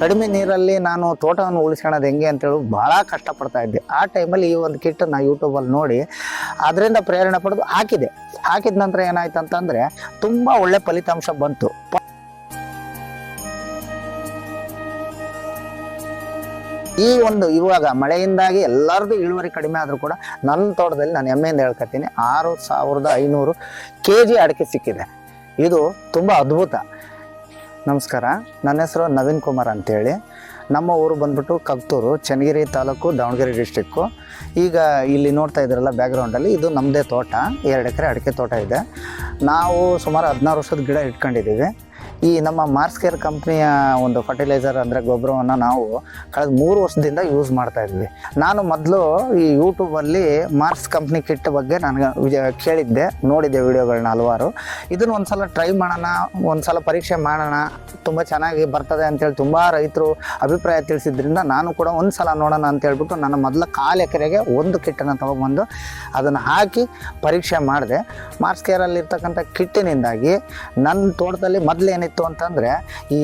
ಕಡಿಮೆ ನೀರಲ್ಲಿ ನಾನು ತೋಟವನ್ನು ಉಳಿಸ್ಕೊಳ್ಳೋದು ಹೆಂಗೆ ಅಂತೇಳಿ ಭಾಳ ಕಷ್ಟಪಡ್ತಾ ಇದ್ದೆ. ಆ ಟೈಮಲ್ಲಿ ಈ ಒಂದು ಕಿಟ್ ಯೂಟ್ಯೂಬಲ್ಲಿ ನೋಡಿ ಅದರಿಂದ ಪ್ರೇರಣೆ ಪಡೆದು ಹಾಕಿದೆ. ಹಾಕಿದ ನಂತರ ಏನಾಯ್ತು ಅಂತಂದರೆ ತುಂಬ ಒಳ್ಳೆ ಫಲಿತಾಂಶ ಬಂತು. ಈ ಒಂದು ಇವಾಗ ಮಳೆಯಿಂದಾಗಿ ಎಲ್ಲರದು ಇಳುವರಿ ಕಡಿಮೆ ಆದರೂ ಕೂಡ ನನ್ನ ತೋಟದಲ್ಲಿ ನಾನು ಹೆಮ್ಮೆಯಿಂದ ಹೇಳ್ಕೊತೀನಿ ಆರು ಸಾವಿರದ ಐನೂರು ಕೆ ಜಿ ಅಡಿಕೆ ಸಿಕ್ಕಿದೆ. ಇದು ತುಂಬ ಅದ್ಭುತ. ನಮಸ್ಕಾರ. ನನ್ನ ಹೆಸರು ನವೀನ್ ಕುಮಾರ್ ಅಂತೇಳಿ. ನಮ್ಮ ಊರು ಬಂದ್ಬಿಟ್ಟು ಕಗ್ತೂರು, ಚನ್ನಗಿರಿ ತಾಲೂಕು, ದಾವಣಗೆರೆ ಡಿಸ್ಟಿಕ್ಕು ಈಗ ಇಲ್ಲಿ ನೋಡ್ತಾ ಇದ್ದೀರಲ್ಲ ಬ್ಯಾಕ್ಗ್ರೌಂಡಲ್ಲಿ ಇದು ನಮ್ಮದೇ ತೋಟ. ಎರಡು ಎಕರೆ ಅಡಿಕೆ ತೋಟ ಇದೆ. ನಾವು ಸುಮಾರು ಹದಿನಾರು ವರ್ಷದ ಗಿಡ ಇಟ್ಕೊಂಡಿದ್ದೀವಿ. ಈ ನಮ್ಮ ಮಾರ್ಸ್ ಕೇರ್ ಕಂಪ್ನಿಯ ಒಂದು ಫರ್ಟಿಲೈಸರ್ ಅಂದರೆ ಗೊಬ್ಬರವನ್ನು ನಾವು ಕಳೆದ ಮೂರು ವರ್ಷದಿಂದ ಯೂಸ್ ಮಾಡ್ತಾ ಇದ್ವಿ. ನಾನು ಮೊದಲು ಈ ಯೂಟ್ಯೂಬಲ್ಲಿ ಮಾರ್ಸ್ ಕಂಪ್ನಿ ಕಿಟ್ ಬಗ್ಗೆ ನನಗೆ ಕೇಳಿದ್ದೆ, ನೋಡಿದ್ದೆ ವಿಡಿಯೋಗಳನ್ನ ಹಲವಾರು. ಇದನ್ನು ಒಂದು ಸಲ ಟ್ರೈ ಮಾಡೋಣ ಒಂದು ಸಲ ಪರೀಕ್ಷೆ ಮಾಡೋಣ, ತುಂಬ ಚೆನ್ನಾಗಿ ಬರ್ತದೆ ಅಂತೇಳಿ ತುಂಬ ರೈತರು ಅಭಿಪ್ರಾಯ ತಿಳಿಸಿದ್ರಿಂದ ನಾನು ಕೂಡ ಒಂದು ಸಲ ನೋಡೋಣ ಅಂತ ಹೇಳ್ಬಿಟ್ಟು ನನ್ನ ಮೊದಲ ಕಾಲು ಎಕರೆಗೆ ಒಂದು ಕಿಟ್ಟನ್ನು ತೊಗೊಬಂದು ಅದನ್ನು ಹಾಕಿ ಪರೀಕ್ಷೆ ಮಾಡಿದೆ. ಮಾರ್ಸ್ ಕೇರಲ್ಲಿರ್ತಕ್ಕಂಥ ಕಿಟ್ಟಿನಿಂದಾಗಿ ನನ್ನ ತೋಟದಲ್ಲಿ ಮೊದಲು ಏನಿತ್ತು ಅಂತಂದರೆ ಈ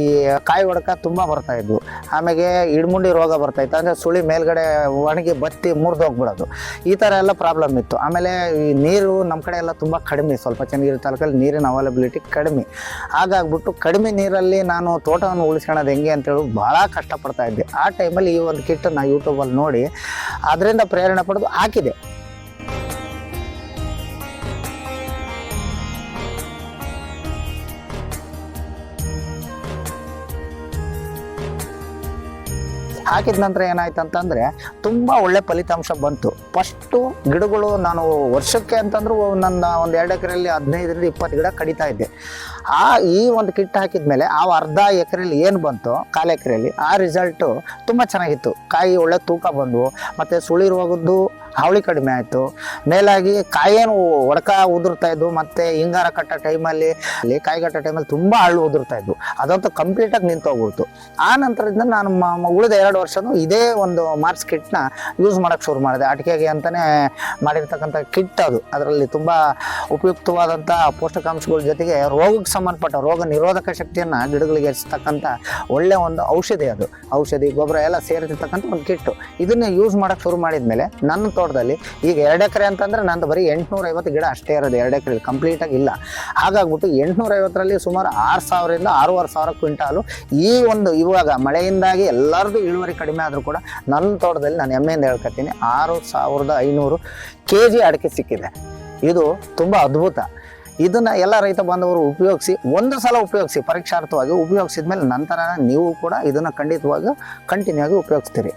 ಕಾಯಿ ಒಡಕ ತುಂಬ ಬರ್ತಾ ಇದ್ವು. ಆಮೇಲೆ ಇಡ್ಮುಂಡಿ ರೋಗ ಬರ್ತಾ ಇತ್ತು. ಅಂದರೆ ಸುಳಿ ಮೇಲ್ಗಡೆ ಒಣಗಿ ಬತ್ತಿ ಮುರಿದು ಹೋಗ್ಬಿಡೋದು. ಈ ಥರ ಎಲ್ಲ ಪ್ರಾಬ್ಲಮ್ ಇತ್ತು. ಆಮೇಲೆ ಈ ನೀರು ನಮ್ಮ ಕಡೆ ಎಲ್ಲ ತುಂಬ ಕಡಿಮೆ. ಸ್ವಲ್ಪ ಚನ್ನಗಿರಿ ತಾಲೂಕಲ್ಲಿ ನೀರಿನ ಅವೈಲಬಿಲಿಟಿ ಕಡಿಮೆ. ಹಾಗಾಗ್ಬಿಟ್ಟು ಕಡಿಮೆ ನೀರಲ್ಲಿ ನಾನು ತೋಟವನ್ನು ಉಳಿಸ್ಕೊಳೋದು ಹೆಂಗೆ ಅಂತೇಳಿ ಭಾಳ ಕಷ್ಟಪಡ್ತಾ ಇದ್ದೆ. ಆ ಟೈಮಲ್ಲಿ ಈ ಒಂದು ಕಿಟ್ ನಾ ಯೂಟ್ಯೂಬಲ್ಲಿ ನೋಡಿ ಅದರಿಂದ ಪ್ರೇರಣೆ ಪಡೆದು ಹಾಕಿದೆ. ಹಾಕಿದ ನಂತರ ಏನಾಯ್ತು ಅಂತಂದರೆ ತುಂಬ ಒಳ್ಳೆ ಫಲಿತಾಂಶ ಬಂತು. ಫಸ್ಟು ಗಿಡಗಳು ನಾನು ವರ್ಷಕ್ಕೆ ಅಂತಂದ್ರು ನನ್ನ ಒಂದು ಎರಡು ಎಕರೆಯಲ್ಲಿ ಹದಿನೈದರಿಂದ ಇಪ್ಪತ್ತು ಗಿಡ ಕಡಿತಾ ಇದ್ದೆ. ಆ ಈ ಒಂದು ಕಿಟ್ ಹಾಕಿದ ಮೇಲೆ ಆ ಅರ್ಧ ಎಕರೆಯಲ್ಲಿ ಏನು ಬಂತು? ಕಾಲು ಎಕರೆಯಲ್ಲಿ. ಆ ರಿಸಲ್ಟು ತುಂಬ ಚೆನ್ನಾಗಿತ್ತು. ಕಾಯಿ ಒಳ್ಳೆ ತೂಕ ಬಂದವು. ಮತ್ತು ಸುಳಿರುವಾಗದ್ದು ಹಾವಳಿ ಕಡಿಮೆ ಆಯಿತು. ಮೇಲಾಗಿ ಕಾಯೇನು ಒಡಕ ಉದುರ್ತಾ ಇದ್ವು, ಮತ್ತು ಹಿಂಗಾರ ಕಟ್ಟ ಟೈಮಲ್ಲಿ ಅಲ್ಲಿ ಕಾಯಿ ಕಟ್ಟ ಟೈಮಲ್ಲಿ ತುಂಬ ಹಳ್ಳು ಉದುರ್ತಾ ಇದ್ವು. ಅದಂತೂ ಕಂಪ್ಲೀಟಾಗಿ ನಿಂತೋಗ್ಬಿಡ್ತು ಆ ನಂತರದಿಂದ ನಾನು ಉಳಿದ ಎರಡು ವರ್ಷನೂ ಇದೇ ಒಂದು ಮಾರ್ಕ್ಸ್ ಕಿಟ್ನ ಯೂಸ್ ಮಾಡೋಕ್ಕೆ ಶುರು ಮಾಡಿದೆ. ಅಡಿಕೆಗೆ ಅಂತಲೇ ಮಾಡಿರ್ತಕ್ಕಂಥ ಕಿಟ್ ಅದು. ಅದರಲ್ಲಿ ತುಂಬ ಉಪಯುಕ್ತವಾದಂಥ ಪೋಷಕಾಂಶಗಳ ಜೊತೆಗೆ ರೋಗಕ್ಕೆ ಸಂಬಂಧಪಟ್ಟ ರೋಗ ನಿರೋಧಕ ಶಕ್ತಿಯನ್ನು ಗಿಡಗಳಿಗೆ ಹೆಚ್ಚತಕ್ಕಂಥ ಒಳ್ಳೆ ಒಂದು ಔಷಧಿ ಅದು. ಔಷಧಿ, ಗೊಬ್ಬರ ಎಲ್ಲ ಸೇರಿರ್ತಕ್ಕಂಥ ಒಂದು ಕಿಟ್ಟು ಇದನ್ನು ಯೂಸ್ ಮಾಡೋಕ್ಕೆ ಶುರು ಮಾಡಿದ ಮೇಲೆ ನನ್ನ ತೋಟದಲ್ಲಿ. ಈಗ ಎರಡು ಎಕರೆ ಅಂತಂದ್ರೆ ನಂದು ಬರೀ ಎಂಟುನೂರ ಐವತ್ತು ಗಿಡ ಅಷ್ಟೇ ಇರೋದು, ಎರಡು ಎಕರೆ ಕಂಪ್ಲೀಟಾಗಿ ಇಲ್ಲ. ಹಾಗಾಗ್ಬಿಟ್ಟು ಎಂಟುನೂರ ಐವತ್ತರಲ್ಲಿ ಸುಮಾರು ಆರು ಸಾವಿರದಿಂದ ಆರೂವರೆ ಸಾವಿರ ಕ್ವಿಂಟಾಲು ಈ ಒಂದು ಇವಾಗ ಮಳೆಯಿಂದಾಗಿ ಎಲ್ಲರದ್ದು ಇಳುವರಿ ಕಡಿಮೆ ಆದರೂ ಕೂಡ ನನ್ನ ತೋಟದಲ್ಲಿ ನಾನು ಹೆಮ್ಮೆಯಿಂದ ಹೇಳ್ಕೊತೀನಿ ಆರು ಸಾವಿರದ ಐನೂರು ಕೆ ಜಿ ಅಡಿಕೆ ಸಿಕ್ಕಿದೆ. ಇದು ತುಂಬ ಅದ್ಭುತ. ಇದನ್ನು ಎಲ್ಲ ರೈತ ಬಾಂಧವರು ಉಪಯೋಗಿಸಿ, ಒಂದು ಸಲ ಉಪಯೋಗಿಸಿ, ಪರೀಕ್ಷಾರ್ಥವಾಗಿ ಉಪಯೋಗಿಸಿದ ಮೇಲೆ ನಂತರ ನೀವು ಕೂಡ ಇದನ್ನು ಖಂಡಿತವಾಗಿ ಕಂಟಿನ್ಯೂ ಆಗಿ ಉಪಯೋಗಿಸ್ತೀರಿ.